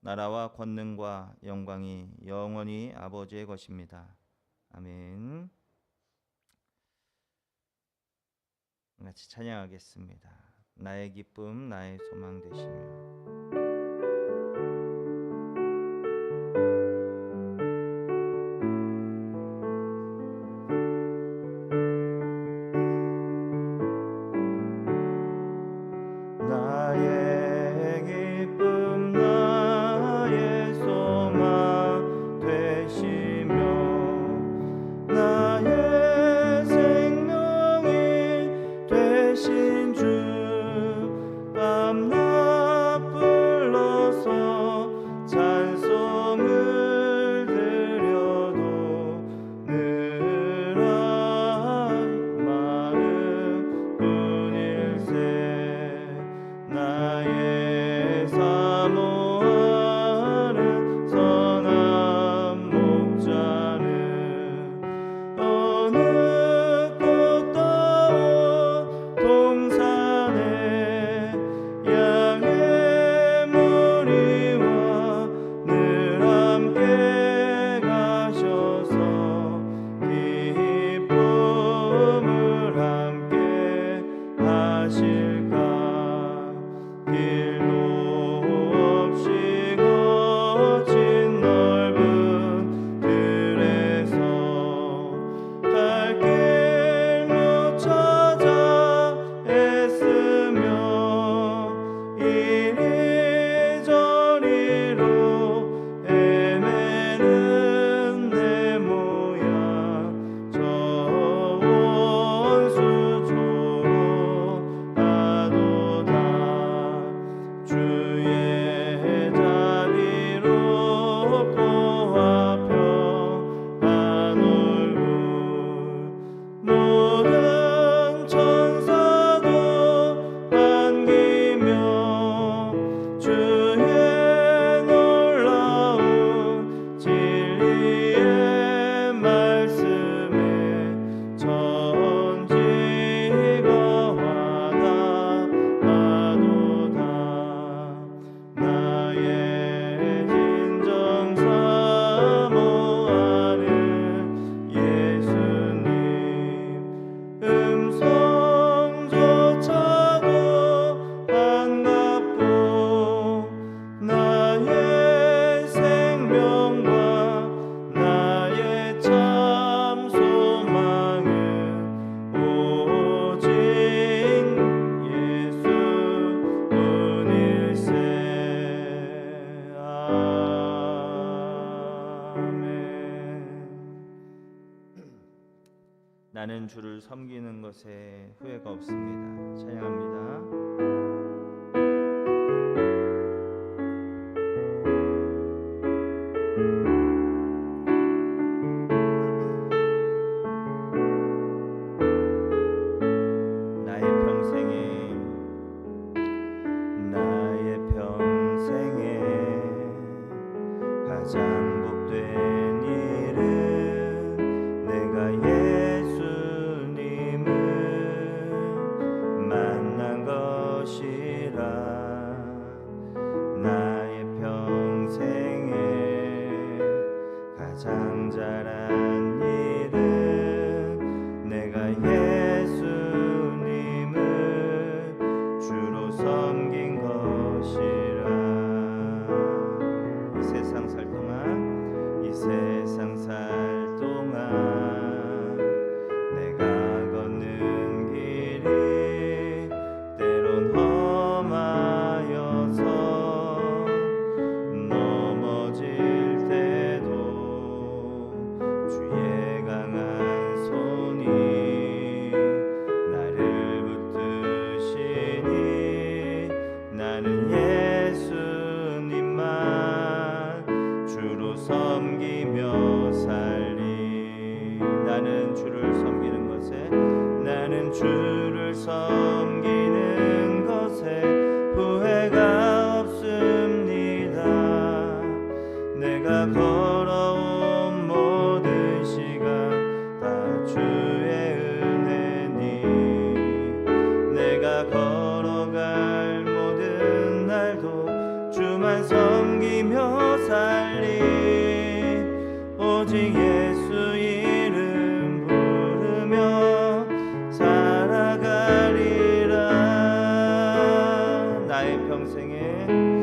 나라와 권능과 영광이 영원히 아버지의 것입니다. 아멘. 같이 찬양하겠습니다. 나의 기쁨, 나의 소망 되시며. 나는 주를 섬기는 것에 후회가 없습니다. 찬양합니다. 섬기. Amen.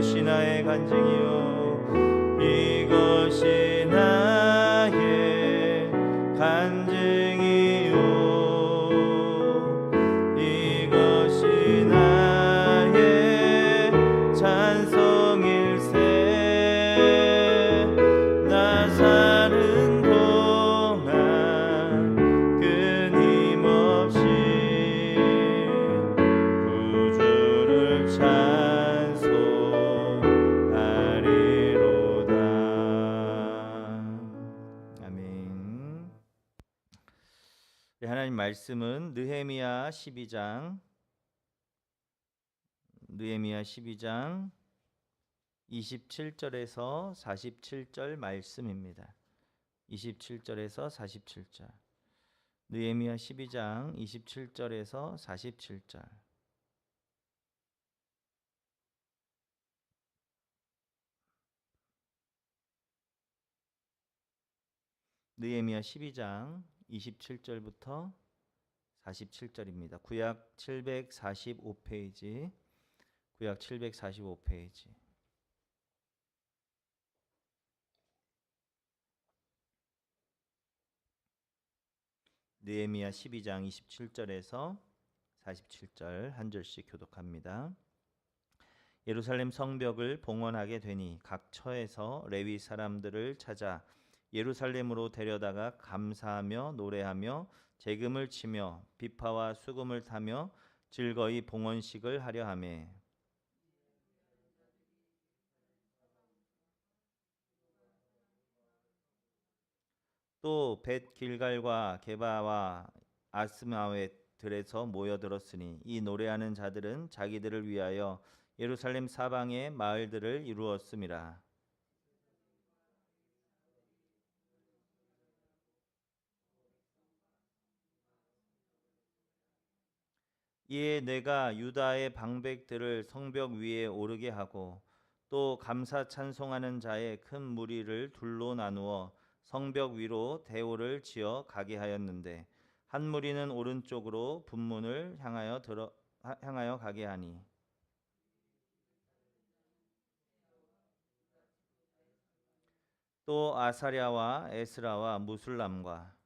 것이 나의 간증이요. 하나님 말씀은 느헤미야 12장 느헤미야 12장 27절에서 47절 말씀입니다. 27절에서 47절. 느헤미야 12장 27절에서 47절. 느헤미야 12장 27절부터 47절입니다. 구약 745페이지. 구약 745페이지. 느헤미야 12장 27절에서 47절 한 절씩 교독합니다. 예루살렘 성벽을 봉헌하게 되니 각 처에서 레위 사람들을 찾아 예루살렘으로 데려다가 감사하며 노래하며 재금을 치며 비파와 수금을 타며 즐거이 봉헌식을 하려 하매 또벳 길갈과 게바와 아스마웻들에서 모여들었으니 이 노래하는 자들은 자기들을 위하여 예루살렘 사방의 마을들을 이루었음이라 이에 내가 유다의 방백들을 성벽 위에 오르게 하고 또 감사 찬송하는 자의 큰 무리를 둘로 나누어 성벽 위로 대오를 지어 가게 하였는데 한 무리는 오른쪽으로 분문을 향하여 들어 하- 향하여 가게 하니. 또 아사랴와 에스라와 무술람과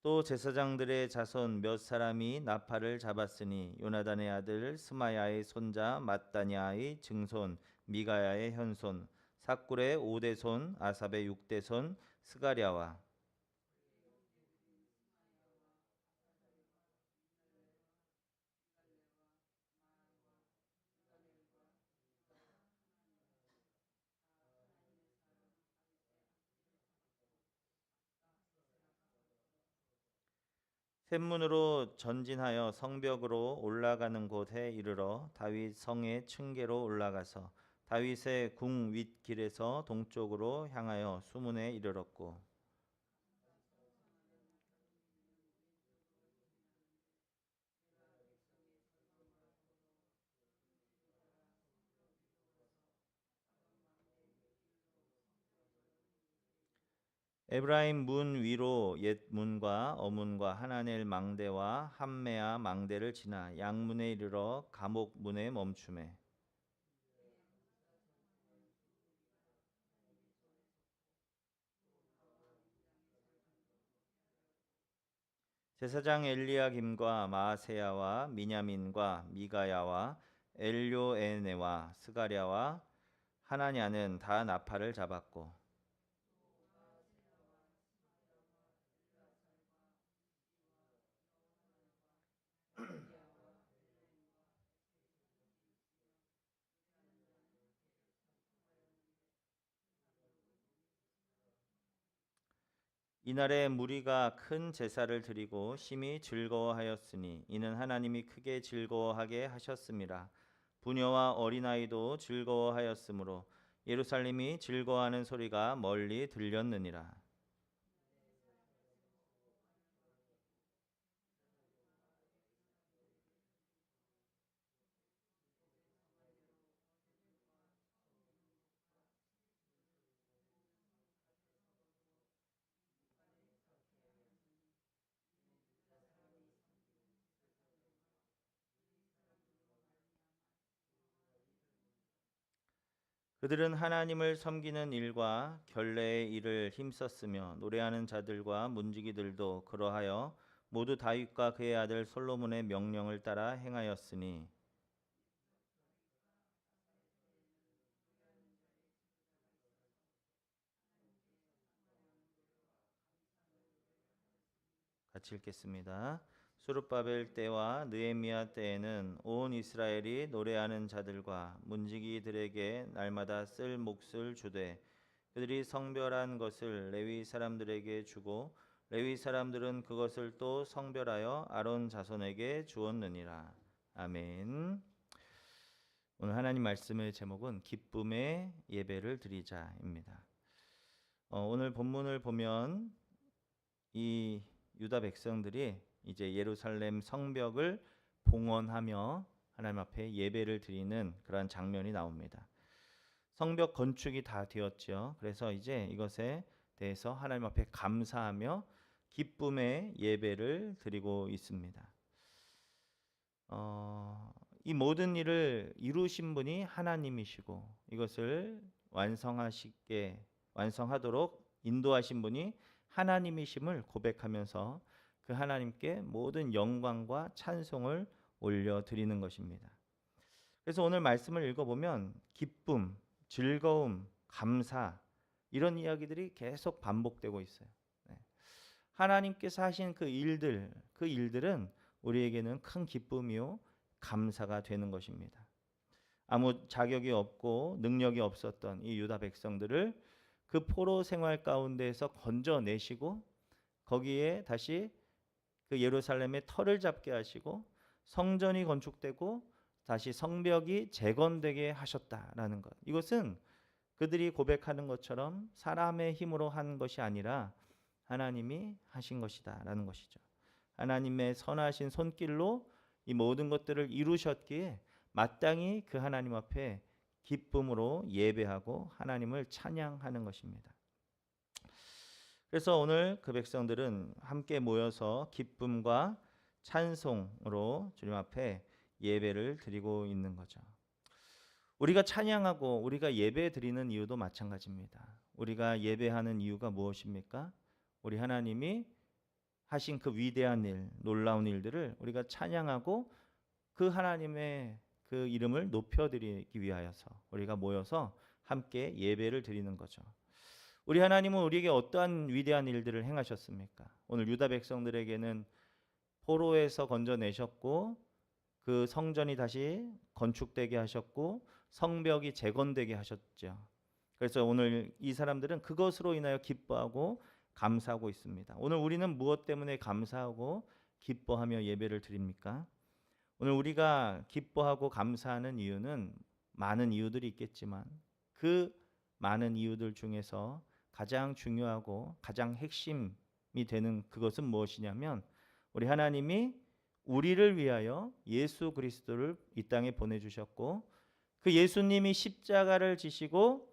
또 제사장들의 자손 몇 사람이 나팔을 잡았으니 요나단의 아들 스마야의 손자 마따냐의 증손 미가야의 현손 사꿀의 오대손 아삽의 육대손 스가랴와 샘문으로 전진하여 성벽으로 올라가는 곳에 이르러 다윗 성의 층계로 올라가서 다윗의 궁 윗길에서 동쪽으로 향하여 수문에 이르렀고 에브라임 문 위로 옛 문과 어문과 하나넬 망대와 함메아 망대를 지나 양문에 이르러 감옥 문에 멈추매. 제사장 엘리야김과 마세야와 미냐민과 미가야와 엘료에네와 스가랴와 하나냐는 다 나팔을 잡았고 이날에 무리가 큰 제사를 드리고 심히 즐거워하였으니 이는 하나님이 크게 즐거워하게 하셨음이라 부녀와 어린아이도 즐거워하였으므로 예루살렘이 즐거워하는 소리가 멀리 들렸느니라 그들은 하나님을 섬기는 일과 결례의 일을 힘썼으며 노래하는 자들과 문지기들도 그러하여 모두 다윗과 그의 아들 솔로몬의 명령을 따라 행하였으니 같이 읽겠습니다. 수르바벨 때와 느헤미야 때에는 온 이스라엘이 노래하는 자들과 문지기들에게 날마다 쓸 몫을 주되 그들이 성별한 것을 레위 사람들에게 주고 레위 사람들은 그것을 또 성별하여 아론 자손에게 주었느니라. 아멘. 오늘 하나님 말씀의 제목은 기쁨의 예배를 드리자입니다. 어, 오늘 본문을 보면 이 유다 백성들이 이제 예루살렘 성벽을 봉헌하며 하나님 앞에 예배를 드리는 그러한 장면이 나옵니다. 성벽 건축이 다 되었죠. 그래서 이제 이것에 대해서 하나님 앞에 감사하며 기쁨의 예배를 드리고 있습니다. 어, 이 모든 일을 이루신 분이 하나님이시고 이것을 완성하시게 완성하도록 인도하신 분이 하나님이심을 고백하면서 그 하나님께 모든 영광과 찬송을 올려 드리는 것입니다. 그래서 오늘 말씀을 읽어보면 기쁨, 즐거움, 감사 이런 이야기들이 계속 반복되고 있어요. 네. 하나님께서 하신 그 일들, 그 일들은 우리에게는 큰 기쁨이요 감사가 되는 것입니다. 아무 자격이 없고 능력이 없었던 이 유다 백성들을 그 포로 생활 가운데에서 건져내시고 거기에 다시 그 예루살렘의 터를 잡게 하시고 성전이 건축되고 다시 성벽이 재건되게 하셨다라는 것. 이것은 그들이 고백하는 것처럼 사람의 힘으로 한 것이 아니라 하나님이 하신 것이다라는 것이죠. 하나님의 선하신 손길로 이 모든 것들을 이루셨기에 마땅히 그 하나님 앞에 기쁨으로 예배하고 하나님을 찬양하는 것입니다. 그래서 오늘 그 백성들은 함께 모여서 기쁨과 찬송으로 주님 앞에 예배를 드리고 있는 거죠. 우리가 찬양하고 우리가 예배 드리는 이유도 마찬가지입니다. 우리가 예배하는 이유가 무엇입니까? 우리 하나님이 하신 그 위대한 일, 놀라운 일들을 우리가 찬양하고 그 하나님의 그 이름을 높여드리기 위하여서 우리가 모여서 함께 예배를 드리는 거죠. 우리 하나님은 우리에게 어떠한 위대한 일들을 행하셨습니까? 오늘 유다 백성들에게는 포로에서 건져내셨고 그 성전이 다시 건축되게 하셨고 성벽이 재건되게 하셨죠. 그래서 오늘 이 사람들은 그것으로 인하여 기뻐하고 감사하고 있습니다. 오늘 우리는 무엇 때문에 감사하고 기뻐하며 예배를 드립니까? 오늘 우리가 기뻐하고 감사하는 이유는 많은 이유들이 있겠지만 그 많은 이유들 중에서 가장 중요하고 가장 핵심이 되는 그것은 무엇이냐면 우리 하나님이 우리를 위하여 예수 그리스도를 이 땅에 보내 주셨고 그 예수님이 십자가를 지시고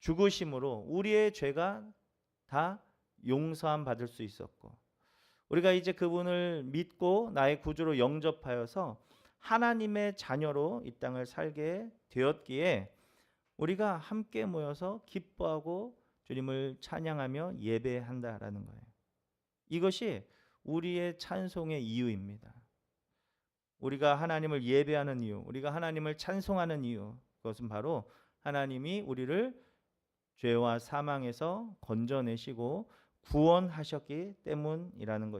죽으심으로 우리의 죄가 다 용서함 받을 수 있었고 우리가 이제 그분을 믿고 나의 구주로 영접하여서 하나님의 자녀로 이 땅을 살게 되었기에 우리가 함께 모여서 기뻐하고 주님을 찬양하며 예배한다라는 거예요. 이것이 우리의 찬송의 이유입니다. 우리가 하나님을 예배하는 이유, 우리가 하나님을 찬송하는 이유, 그것은 바로 하나님이 우리를 죄와 사망에서 건져내시고 구원하셨기 때문이라는 것이